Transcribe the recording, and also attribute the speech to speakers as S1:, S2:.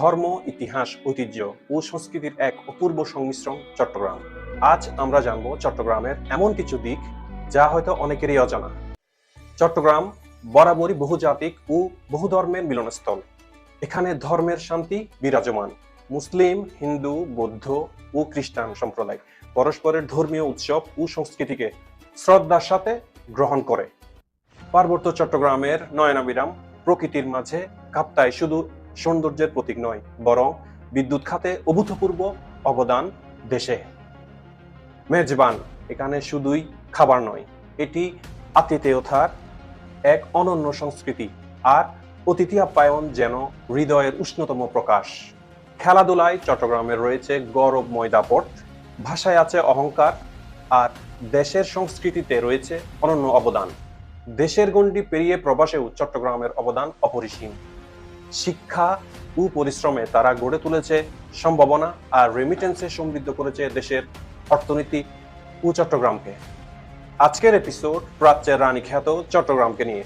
S1: ধর্ম, ইতিহাস, ঐতিহ্য ও সংস্কৃতির এক অপূর্ব সংমিশ্রণ চট্টগ্রাম। আজ আমরা জানব চট্টগ্রামের এমন কিছু দিক যা হয়তো অনেকেরই অজানা। চট্টগ্রাম বরাবরই বহুজাতিক ও বহু ধর্মের মিলনস্থল। এখানে ধর্মের শান্তি বিরাজমান। মুসলিম, হিন্দু, বৌদ্ধ ও খ্রিস্টান সম্প্রদায় পরস্পরের ধর্মীয় উৎসব ও সংস্কৃতিকে শ্রদ্ধার সাথে গ্রহণ করে। পার্বত্য চট্টগ্রামের নয়নাবিরাম প্রকৃতির মাঝে কাপ্তায় শুধু সৌন্দর্যের প্রতীক নয়, বরং বিদ্যুৎ খাতে অভূতপূর্ব অবদান দেশে। মেজবান, এখানে শুধুই খাবার নয়, এটি আতিথেয়তার এক অনন্য সংস্কৃতি আর অতিথি আপ্যায়ন যেন হৃদয়ের উষ্ণতম প্রকাশ। খেলাধুলায় চট্টগ্রামের রয়েছে গৌরবময় দাপট ভাষায় আছে অহংকার আর দেশের সংস্কৃতিতে রয়েছে অনন্য অবদান। দেশের গণ্ডি পেরিয়ে প্রবাসেও চট্টগ্রামের অবদান অপরিসীম। শিক্ষা ও পরিশ্রমে তারা গড়ে তুলেছে সম্ভাবনা আর রেমিটেন্সে সমৃদ্ধ করেছে দেশের অর্থনীতি ও চট্টগ্রামকে। আজকের এপিসোড প্রাচ্যের রানী খ্যাত চট্টগ্রামকে নিয়ে।